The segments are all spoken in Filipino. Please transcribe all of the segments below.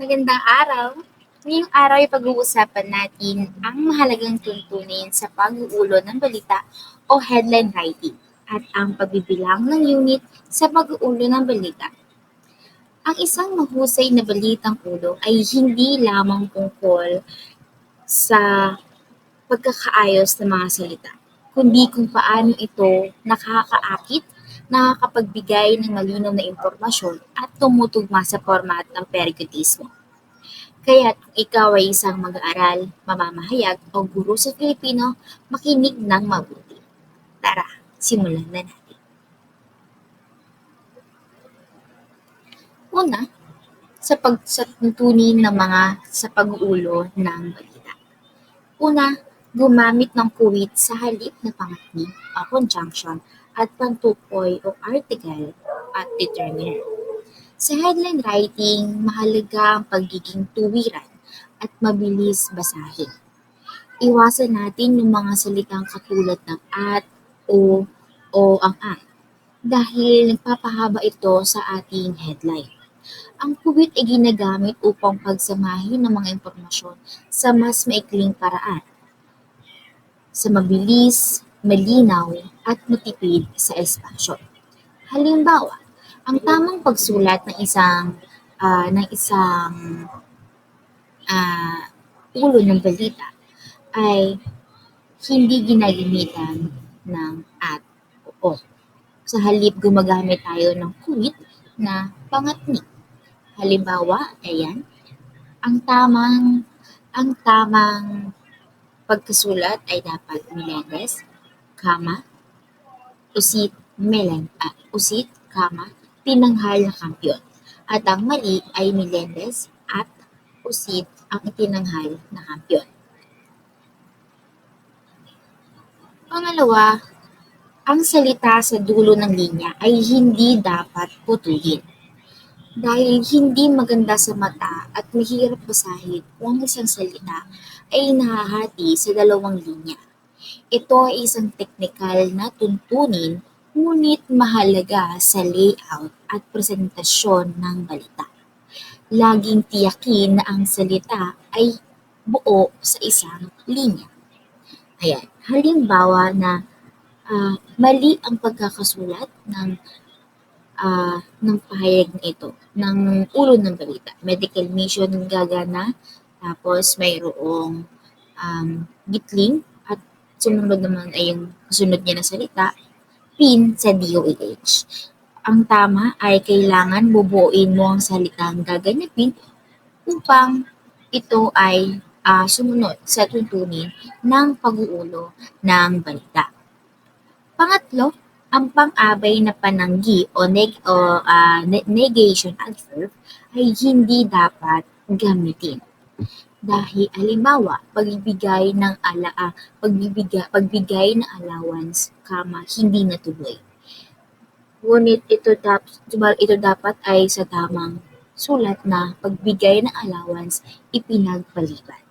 Magandang araw! Ngayong araw ay pag-uusapan natin ang mahalagang tuntunin sa pag-uulo ng balita o headline writing at ang pagbibilang ng unit sa pag-uulo ng balita. Ang isang mahusay na balitang ulo ay hindi lamang tungkol sa pagkakaayos ng mga salita, kundi kung paano ito nakakaakit, nakakapagbigay ng malinaw na impormasyon at tumutugma sa format ng periodismo. Kaya't kung ikaw ay isang mag-aaral, mamamahayag o guro sa Filipino, makinig ng mabuti. Tara, simulan na natin. Una, sa pagsatuntunin ng mga sa pag-uulo ng balita. Una, gumamit ng kuwit sa halip na pangatni o conjunction at pantukoy o article at determiner. Sa headline writing, mahalaga ang pagiging tuwiran at mabilis basahin. Iwasan natin yung mga salitang katulad ng at, o, o ang at dahil nagpapahaba ito sa ating headline. Ang kuwit ay ginagamit upang pagsamahin ng mga impormasyon sa mas maikling paraan, sa mabilis, malinaw, at matipid sa espasyo. Halimbawa, ang tamang pagsulat ng isang ah, ng isang ah, ulo ng balita ay hindi ginagamitan ng at o. Sa halip gumagamit tayo ng kuwit na pangatni. Halimbawa, ayan, ang tamang ang tamang pagkasulat ay dapat Melendez, kama, usit, melen, ah, usit, kama, tinanghal na kampiyon. At ang mali ay Melendez at usit ang itinanghal na kampiyon. Pangalawa, ang salita sa dulo ng linya ay hindi dapat putulin. Dahil hindi maganda sa mata at mahirap basahin kung ang isang salita ay nahahati sa dalawang linya. Ito ay isang teknikal na tuntunin ngunit mahalaga sa layout at presentasyon ng balita. Laging tiyakin na ang salita ay buo sa isang linya. Ayan, halimbawa na ah, mali ang pagkakasulat ng ah, ng pahayag na ito, ng ulo ng balita. Medical mission gagana, tapos mayroong um, gitling, at sumunod naman ay yung kasunod niya na salita, pin sa DOH. Ang tama ay kailangan bubuuin mo ang salitang gaganapin upang ito ay ah, sumunod sa tuntunin ng pag-uulo ng balita. Pangatlo, ang pang-abay na pananggi o, neg- o ne- negation adverb ay hindi dapat gamitin. Dahil halimbawa, pagbibigay ng ala ah, pagbibigay, pagbigay ng allowance, kama, hindi natuloy. Ngunit ito, dap, ito dapat ay sa tamang sulat na pagbigay ng allowance ipinagpaliban.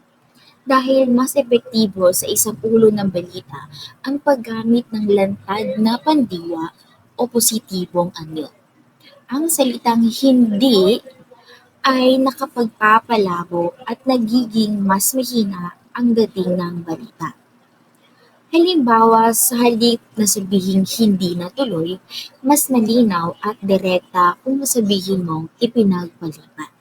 Dahil mas epektibo sa isang ulo ng balita ang paggamit ng lantad na pandiwa o positibong anyo. Ang salitang hindi ay nakapagpapalabo at nagiging mas mahina ang dating ng balita. Halimbawa, sa halip na sabihing hindi natuloy, mas malinaw at direkta kung sabihin mong ipinagpaliban.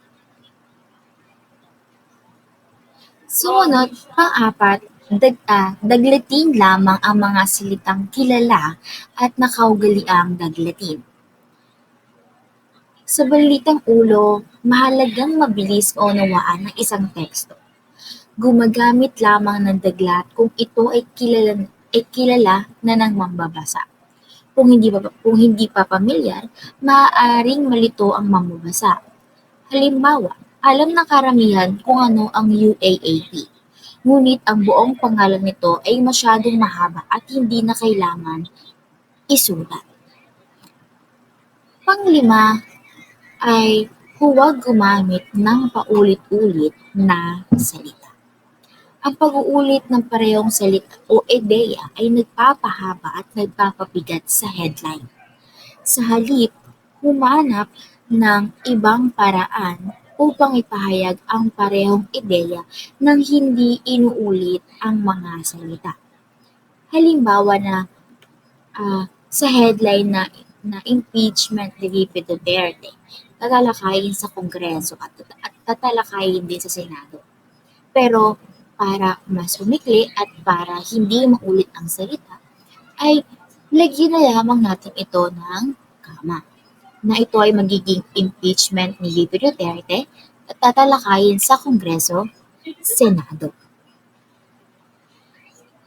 Sumunod, pang-apat, dag, ah, daglatin lamang ang mga salitang kilala at nakaugaliang daglatin. Sa balitang ulo, mahalagang mabilis maunawaan ng isang teksto. Gumagamit lamang ng daglat kung ito ay kilala, ay kilala na ng mambabasa. Kung hindi pa, kung hindi pa pamilyar, maaaring malito ang mamabasa. Halimbawa, alam ng karamihan kung ano ang UAAP. Ngunit ang buong pangalan nito ay masyadong mahaba at hindi na kailangan isulat. Panglima ay huwag gumamit ng paulit-ulit na salita. Ang pag-uulit ng parehong salita o ideya ay nagpapahaba at nagpapabigat sa headline. Sa halip, humanap ng ibang paraan upang ipahayag ang parehong ideya nang hindi inuulit ang mga salita. Halimbawa na ah, sa headline na, na impeachment ni Duterte, tatalakayin sa Kongreso at, at tatalakayin din sa Senado. Pero para mas sumikli at para hindi maulit ang salita, ay lagyan na lamang natin ito ng kama na ito ay magiging impeachment ni VP Duterte at tatalakayin sa Kongreso, Senado.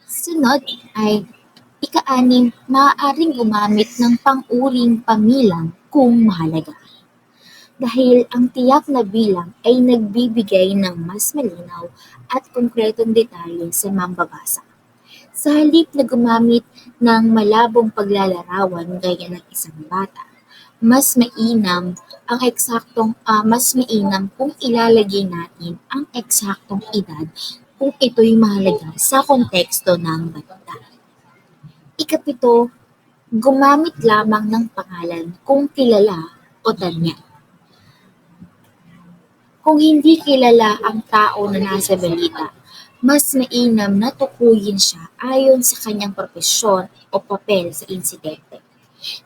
Sunod ay ika-anim, maaaring gumamit ng pang-uring pamilang kung mahalaga. Dahil ang tiyak na bilang ay nagbibigay ng mas malinaw at konkretong detalye sa mambabasa. Sa halip na gumamit ng malabong paglalarawan gaya ng isang bata, mas mainam ang eksaktong ah, mas mainam kung ilalagay natin ang eksaktong edad kung ito'y mahalaga sa konteksto ng balita. Ikapito, gumamit lamang ng pangalan kung kilala o tanya. Kung hindi kilala ang tao na nasa balita, mas mainam na tukuyin siya ayon sa kanyang propesyon o papel sa insidente.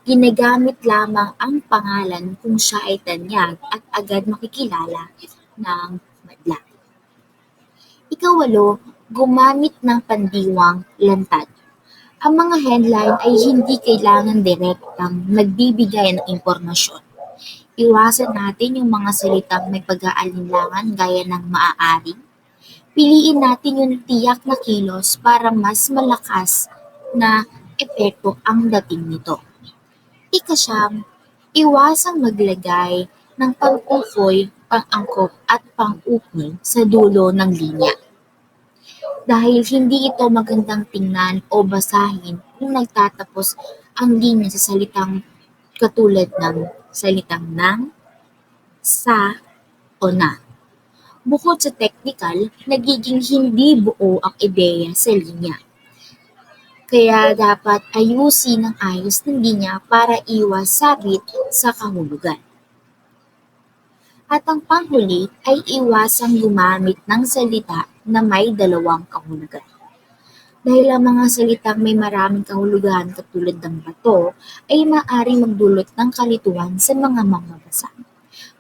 Ginagamit lamang ang pangalan kung siya ay tanyag at agad makikilala ng madla. Ikawalo, gumamit ng pandiwang lantad. Ang mga headline ay hindi kailangan direktang nagbibigay ng impormasyon. Iwasan natin yung mga salitang may pag-aalinlangan gaya ng maaaring. Piliin natin yung tiyak na kilos para mas malakas na epekto ang dating nito. Ikasyam, iwasang maglagay ng pang-ukoy, pang-angkop at pang-ukol sa dulo ng linya. Dahil hindi ito magandang tingnan o basahin kung nagtatapos ang linya sa salitang katulad ng salitang ng, sa, o na. Bukod sa technical, nagiging hindi buo ang ideya sa linya. Kaya dapat ayusin ng ayos ng linya para iwas sabit sa kahulugan. At ang panghuli ay iwasang gumamit ng salita na may dalawang kahulugan. Dahil ang mga salitang may maraming kahulugan katulad ng bato ay maaaring magdulot ng kalituhan sa mga mamabasa.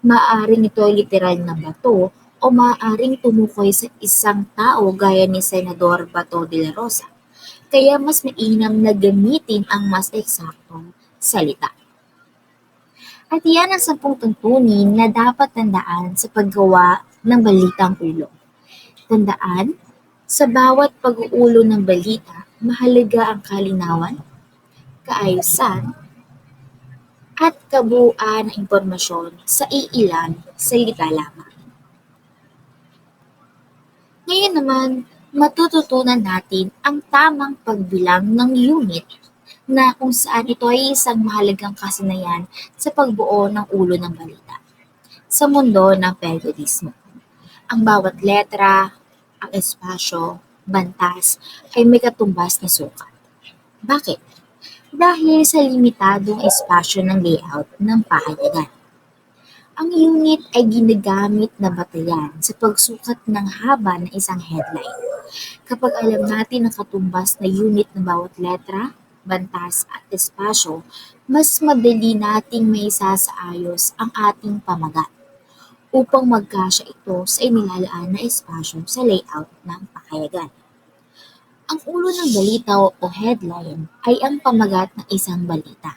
Maaaring ito ay literal na bato o maaaring tumukoy sa isang tao gaya ni Senador Bato de la Rosa. Kaya mas mainam na gamitin ang mas eksaktong salita. At iyan ang sampung tuntunin na dapat tandaan sa paggawa ng balitang ulo. Tandaan, sa bawat pag-uulo ng balita, mahalaga ang kalinawan, kaayusan, at kabuuan ng impormasyon sa iilang salita lamang. Ngayon naman, matututunan natin ang tamang pagbilang ng unit na kung saan ito ay isang mahalagang kasanayan sa pagbuo ng ulo ng balita sa mundo ng periodismo. Ang bawat letra, ang espasyo, bantas ay may katumbas na sukat. Bakit? Dahil sa limitadong espasyo ng layout ng pahayagan. Ang unit ay ginagamit na batayan sa pagsukat ng haba ng isang headline. Kapag alam natin ang katumbas na unit ng bawat letra, bantas at espasyo, mas madali nating may isasaayos ang ating pamagat upang magkasya ito sa inilalaan na espasyo sa layout ng pakayagan. Ang ulo ng balita o headline ay ang pamagat ng isang balita.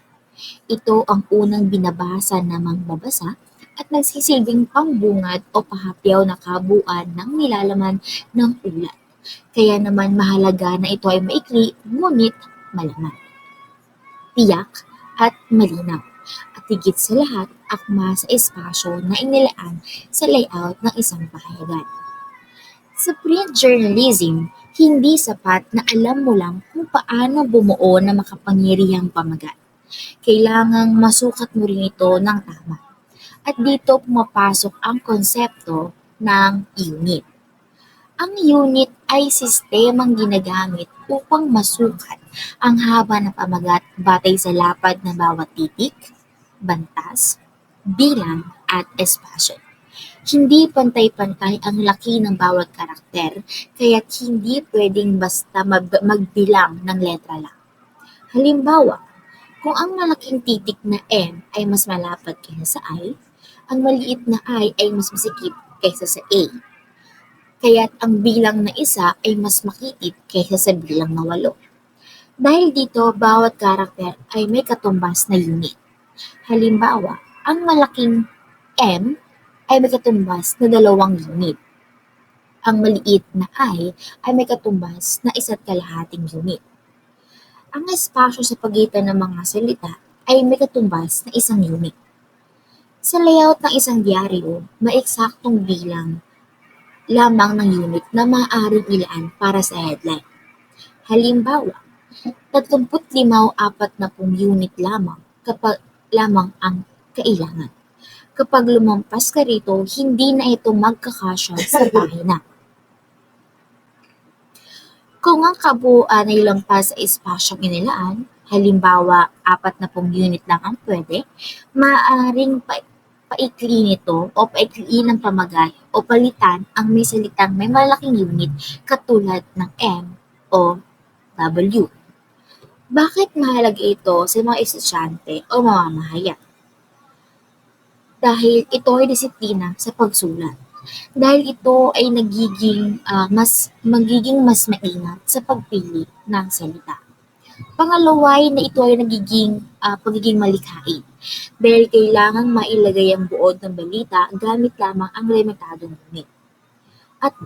Ito ang unang binabasa ng magbabasa at nagsisilbing pambungad o pahapyaw na kabuuan ng nilalaman ng ulat. Kaya naman mahalaga na ito ay maikli ngunit malaman. Tiyak at malinaw. At higit sa lahat, akma sa espasyo na inilaan sa layout ng isang pahayagan. Sa print journalism, hindi sapat na alam mo lang kung paano bumuo ng makapangyarihang pamagat. Kailangang masukat mo rin ito ng tama. At dito pumapasok ang konsepto ng unit. Ang unit ay sistemang ginagamit upang masukat ang haba ng pamagat batay sa lapad ng bawat titik, bantas, bilang, at espasyo. Hindi pantay-pantay ang laki ng bawat karakter, kaya't hindi pwedeng basta mag- magbilang ng letra lang. Halimbawa, kung ang malaking titik na M ay mas malapad kaysa sa I, ang maliit na I ay mas masikip kaysa sa A. Kaya't ang bilang na isa ay mas makitid kaysa sa bilang na walo. Dahil dito, bawat karakter ay may katumbas na unit. Halimbawa, ang malaking M ay may katumbas na dalawang unit. Ang maliit na I ay may katumbas na isa't kalahating unit. Ang espasyo sa pagitan ng mga salita ay may katumbas na isang unit. Sa layout ng isang diaryo, may eksaktong bilang lamang ng unit na maaaring ilaan para sa headline. Halimbawa, 35-40 unit lamang kapag lamang ang kailangan. Kapag lumampas ka rito, hindi na ito magkakasya sa pahina. Kung ang kabuuan ay lampas sa espasyong inilaan, halimbawa 40 unit lang ang pwede, maaaring pa paikliin nito o paikliin ng pamagay o palitan ang may salitang may malaking unit katulad ng M o W. Bakit mahalaga ito sa mga estudyante o mamamahayag? Dahil ito ay disiplina sa pagsulat. Dahil ito ay nagiging ah, mas magiging mas maingat sa pagpili ng salita. Pangalawa ay na ito ay nagiging ah, pagiging malikhain. Dahil kailangang mailagay ang buod ng balita gamit lamang ang limitadong unit. At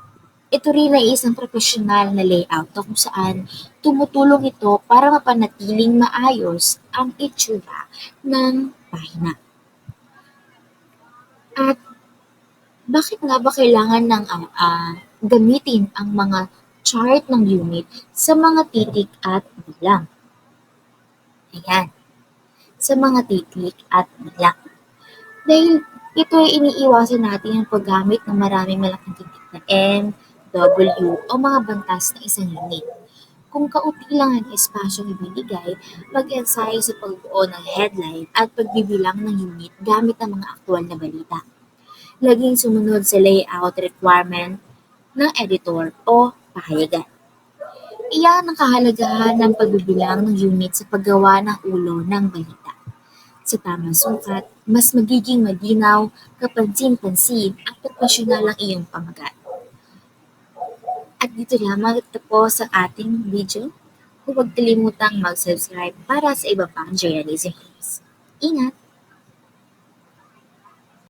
ito rin ay isang profesional na layout na kung saan tumutulong ito para mapanatiling maayos ang itsura ng pahina. At bakit nga ba kailangan ng ah, ah, gamitin ang mga chart ng unit sa mga titik at bilang? Ayan, sa mga titik at bilang. Dahil ito ay iniiwasan natin ang paggamit ng maraming malaking titik na M, W o mga bantas na isang unit. Kung kaunti lang ang espasyong ibinigay, mag-ensayo sa pagbuo ng headline at pagbibilang ng unit gamit ang mga aktual na balita. Laging sumunod sa layout requirement ng editor o pahayagan. Iyan ang kahalagahan ng pagbibilang ng unit sa paggawa ng ulo ng balita. Sa tamang sukat, mas magiging malinaw, kapansin-pansin at profesional ang iyong pamagat. At dito lamang tapos ang ating video. Huwag kalimutang mag-subscribe para sa iba pang journalism tips. Ingat!